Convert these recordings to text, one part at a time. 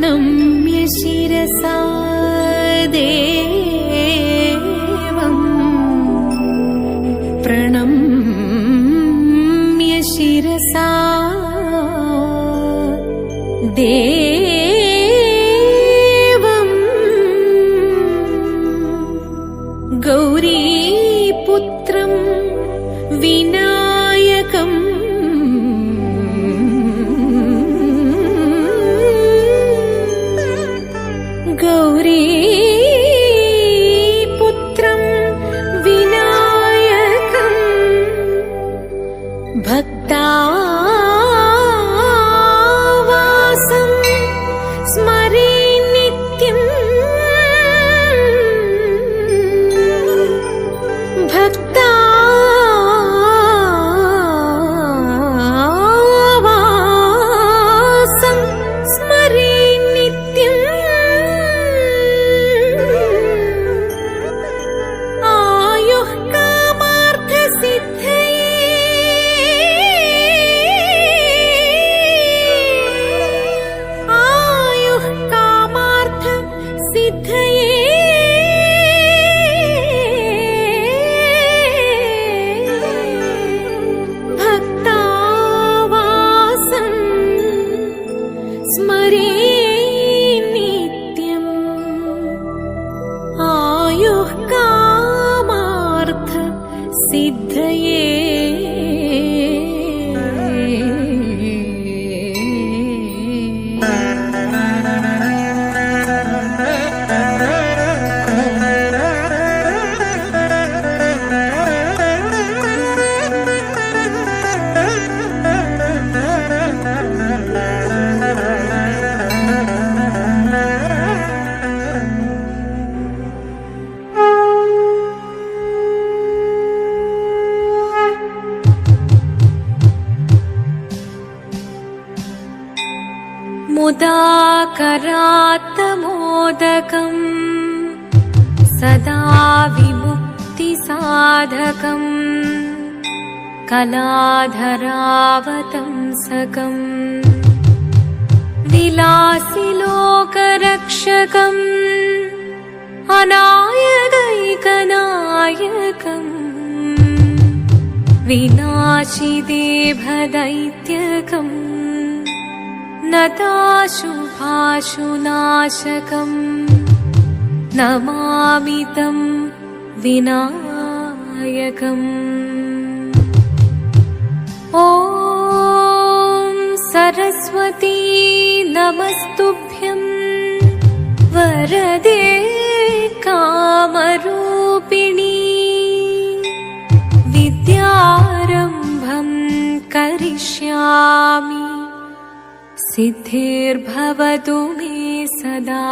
प्रणम्य शिरसा ಸಿದ್ಧ कलाधरावतंसकम् विलासिलोकरक्षकम् अनायदैकनायकम् विनाशिदेभदैत्यकम् न ताशुभाशुनाशकम् न मामितं विनायकम्। सरस्वती नमस्तुभ्यम् वरदेकामरूपिणी विद्यारम्भम् करिष्यामि। सिद्धिर्भवतु मे सदा।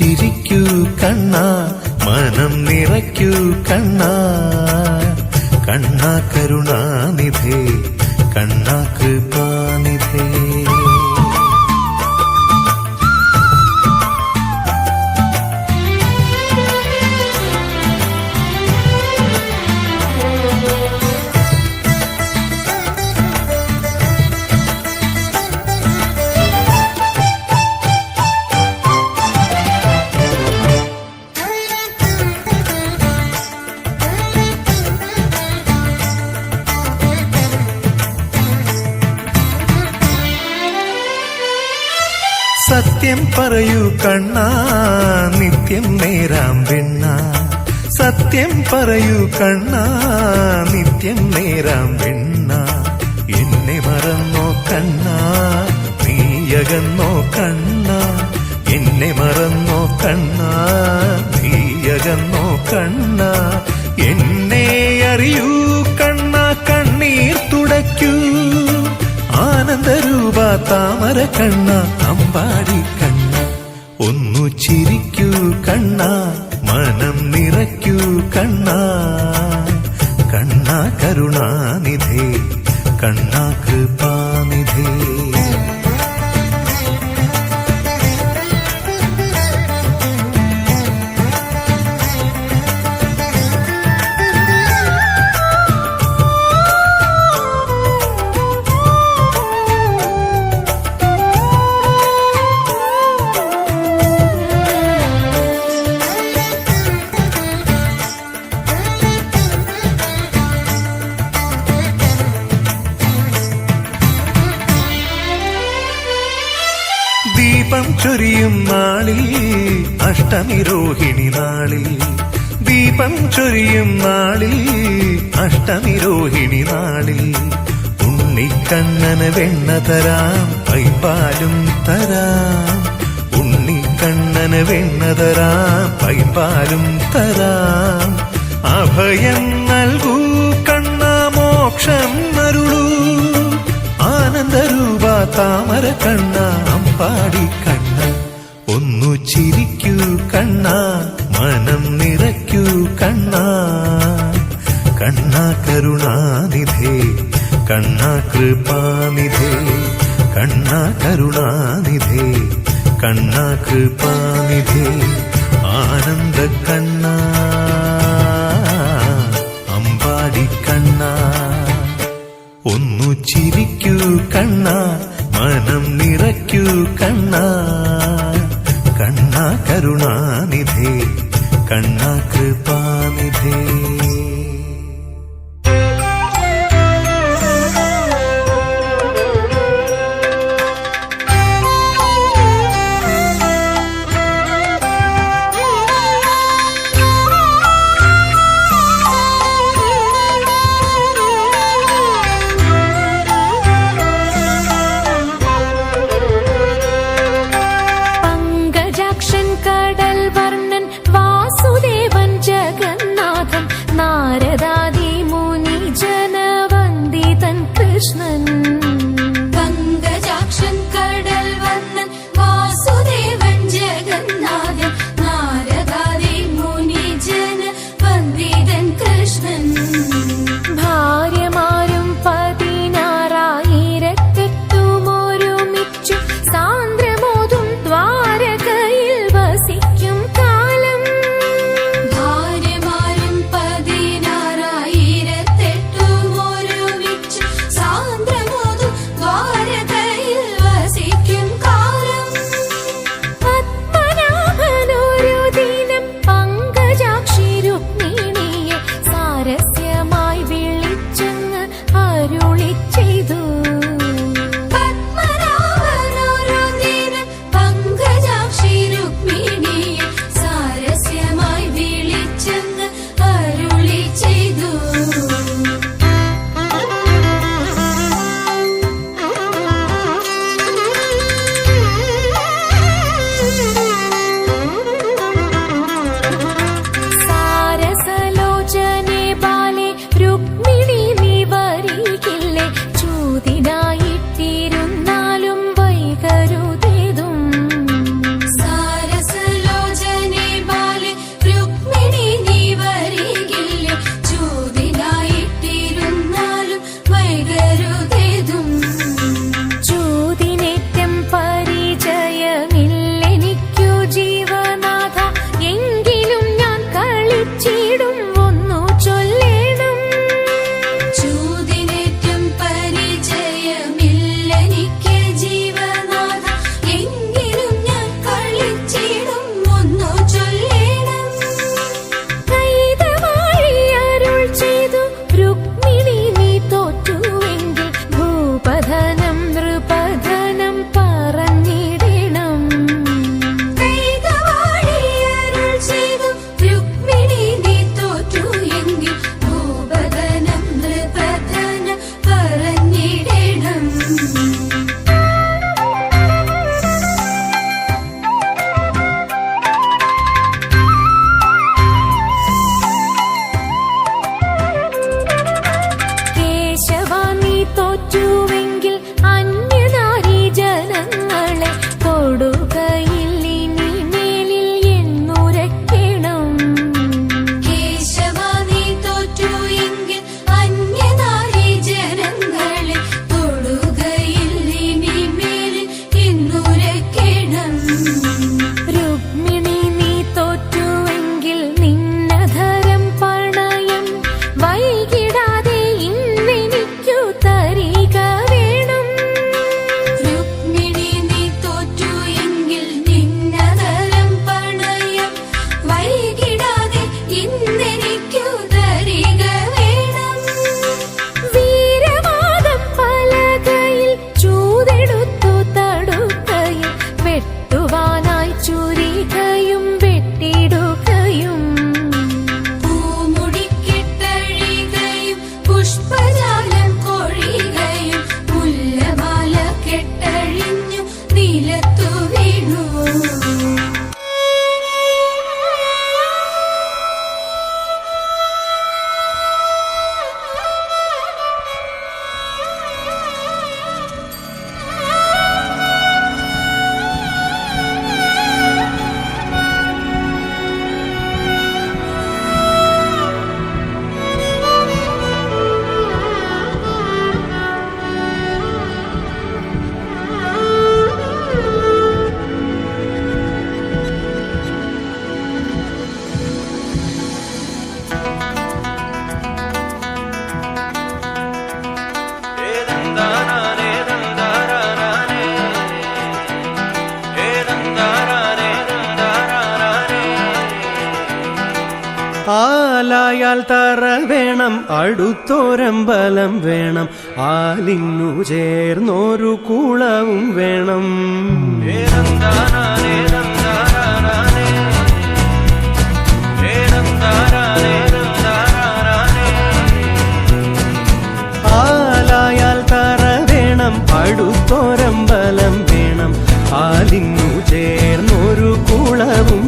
ചിരിക്കൂ കണ്ണ മനം നിറയ്ക്കൂ കണ്ണ. കണ്ണ കരുണാനിധേ സത്യം പറയൂ കണ്ണ നിത്യം നേരാം വെണ്ണ എന്നെ മറന്നോ കണ്ണ നീയകന്നോ കണ്ണ. എന്നെ മറന്നോ കണ്ണ നീയകന്നോ കണ്ണ. എന്നെ അറിയൂ കണ്ണ കണ്ണീർ തുടയ്ക്കൂ. ആനന്ദരൂപ താമര കണ്ണ അമ്പാടി കണ്ണ. ഒന്നു ചിരിക്കൂ കണ്ണ. മനം നിറയ്ക്കൂ കണ്ണ. കണ്ണ കരുണാനിധേ കണ്ണ കൃപാനിധേ. അഷ്ടമി രോഹിണി നാളിൽ ദീപം ചൊരിയും നാളിൽ അഷ്ടമിരോഹിണി നാളിൽ. ഉണ്ണിക്കണ്ണന് വെണ്ണ തരാം പൈപ്പാലും തരാം. ഉണ്ണിക്കണ്ണന് വെണ്ണ തരാം പൈപ്പാലും തരാം. അഭയം നൽകൂ കണ്ണ മോക്ഷം നരുളൂ ആനന്ദരൂപ താമര കണ്ണ അമ്പാടി ഒന്നു ചിരിക്കൂ കണ്ണ മനം നിറയ്ക്കൂ കണ്ണ. കണ്ണ കരുണാനിധേ കണ്ണ കൃപാനിധേ കണ്ണ കരുണാനിധേ കണ്ണ കൃപാനിധേ ആനന്ദ കണ്ണ അമ്പാടി കണ്ണ. ഒന്നു ചിരിക്കൂ കണ്ണ മനം നിറയ്ക്കൂ കണ്ണ. കരുണാനിധേ കണ്ണ പാലായാൽ തറ വേണം അടുത്തോരം ബലം വേണം ആലിങ്ങു ചേർന്നൊരു കുളവും വേണം. ആലായാൽ തറ വേണം അടുത്തോരമ്പലം വേണം ആലിങ്ങു ചേർന്നൊരു കുളവും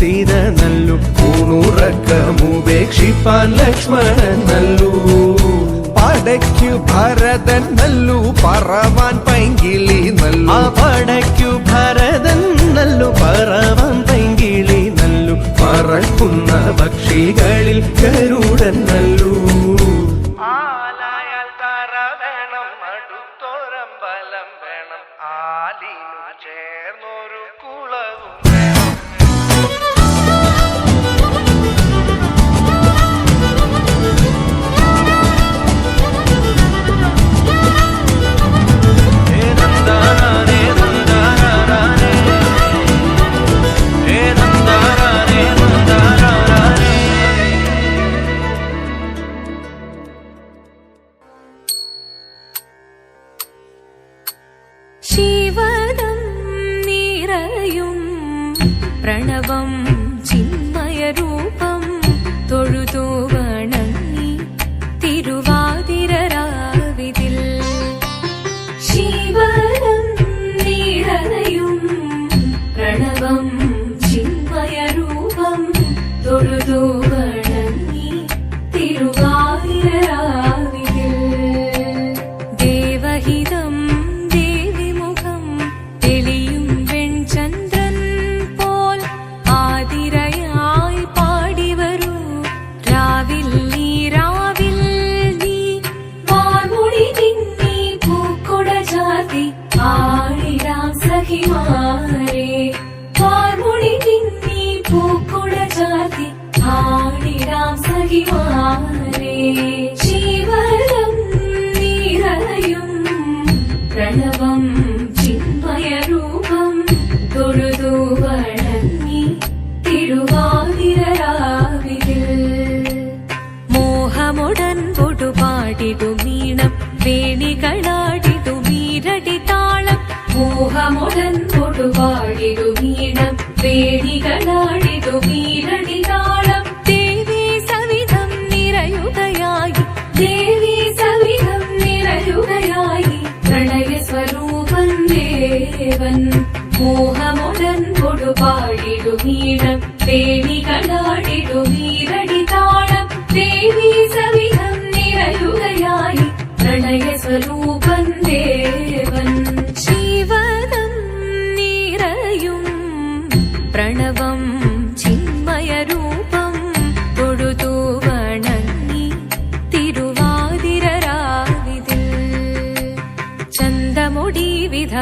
സീത നല്ലു. കൂണുറക്കമുപേക്ഷിപ്പാൻ ലക്ഷ്മണൻ നല്ലു. പടയ്ക്കു ഭരതൻ നല്ലു. പറവാൻ പൈങ്കിളി നല്ലു. പടയ്ക്കു ഭരതൻ നല്ലു. പറവാൻ പൈങ്കിളി നല്ലു. പറക്കുന്ന പക്ഷികളിൽ ഗരുടൻ നല്ലൂ. कदाणि तु वीर देवि सविधं निरयुदयायि देवी सविधं निरयुदयायि प्रणय देवन् मोहमुदन् गुडुपाठितु वीरम् देटि कदा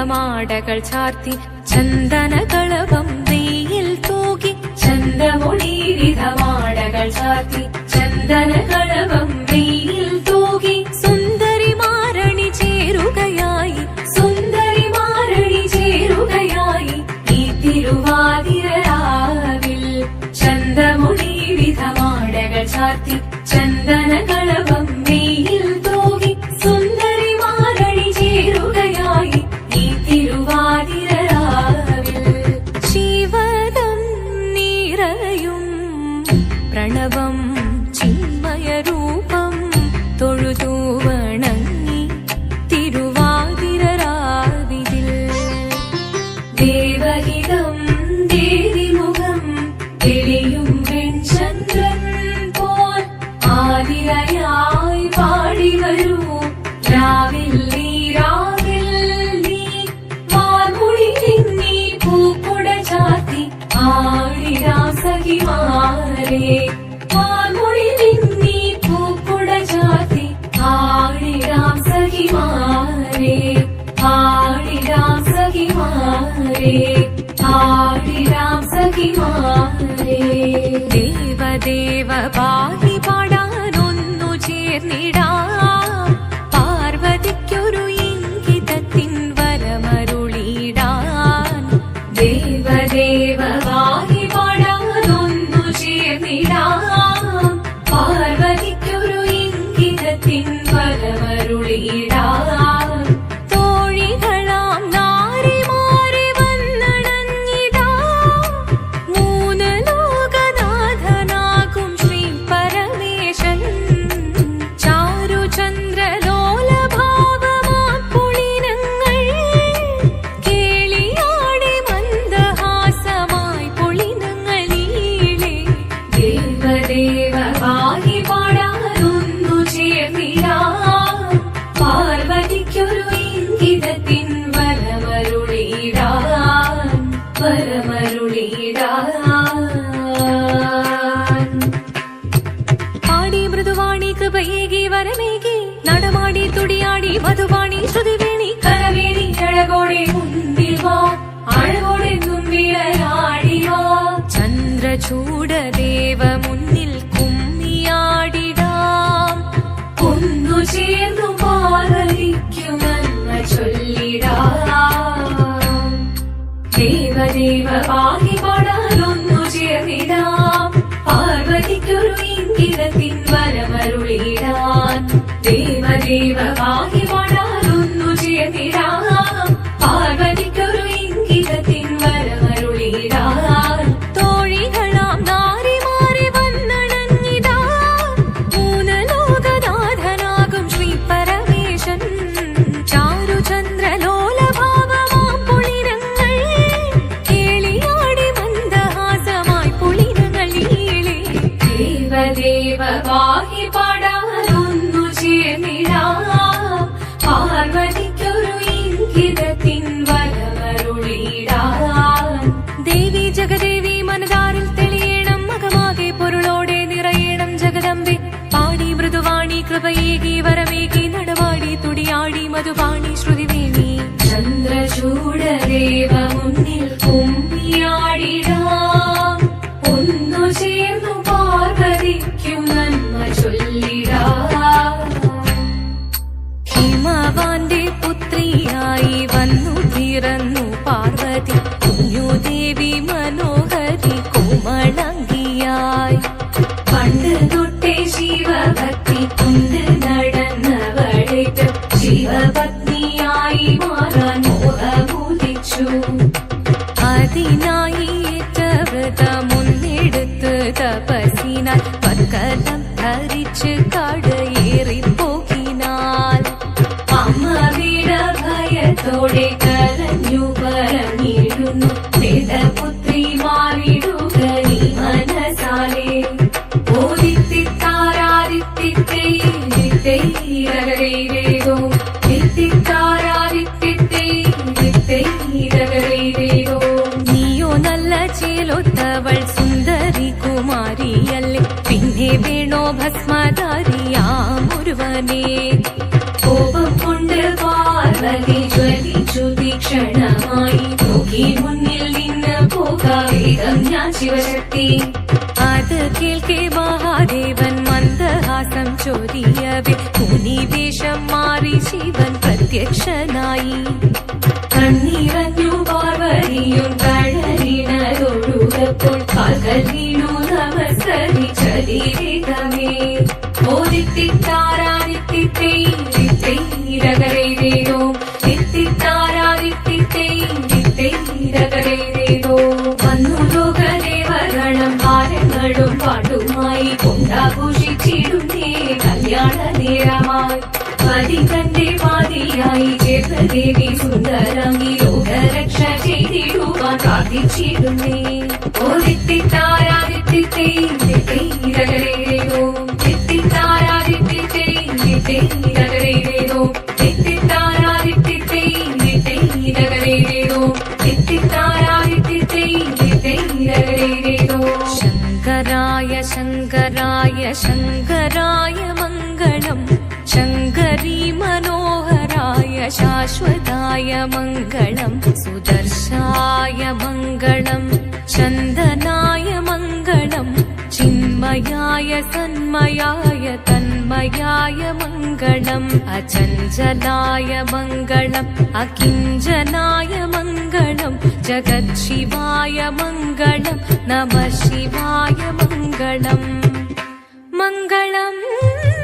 മേഘമാടകൾ ചാർത്തി ചന്ദനകളവം വെയിൽ തൂകി ചന്ദമൊളിരിതമാടകൾ ചാർത്തി ചന്ദനകളവം വെയിൽ തൂകി. സുന്ദരി മാരണി ചേരുകയായി സുന്ദരി മാരണി ചേരുകയായി ഈ തിരുവാതിരാവിൽ ചന്ദമൊളി വിധമാടകൾ ചാർത്തി ചന്ദനകളവം പരമരുളിയിടാ. Shiva. பசினால் பக்கதம் அரிச்சு காடு ஏறி போகினால். அம்மா வீட பயத்தோடே பார்வனே கோபம் கொண்டு பார்வதி ஜுவதி ക്ഷണമായി നോക്കി മുന്നിൽ നിന്ന് പോകാവേഗം ഞാൻ ശിവശക്തി അത് കേൾക്കെ മഹാദേവൻ മന്ദഹാസം ചൊരിയവേ മുനി വേഷം മാറി ശിവൻ പ്രത്യക്ഷനായി കണ്ണീറഞ്ഞു പാർവതിയും കടലിണലൊഴുകപ്പോൾ പകൽ വീണു നമസ്കരിച്ചതിൽ പതിതന്റെ പാതിയായി ചേർന്നദേവി സുന്ദരമി ലോകരക്ഷ ചെയ്തിടുവാൻ പ്രാർത്ഥിച്ചിരുന്നേ ഓ തിത്തിത്താരാദിത്തിത്തൈരകരേരോ തിത്തിത്താരാദിത്തിത്തൈരകരേരോ തിത്തിത്താരാദിത്തിത്തൈരകരേരോ ശങ്കരായ ശങ്കരായ ശങ്കരായ മംഗളം शङ्करी मनोहराय शाश्वताय मङ्गलम् सुदर्शाय मङ्गलम् चन्दनाय मङ्गलम् चिन्मयाय सन्मयाय तन्मयाय मङ्गलम् अचञ्चलाय मङ्गलम् अकिञ्जनाय मङ्गलम् जगत्शिवाय मङ्गलम् नमः शिवाय मङ्गलम्। मङ्गलम्।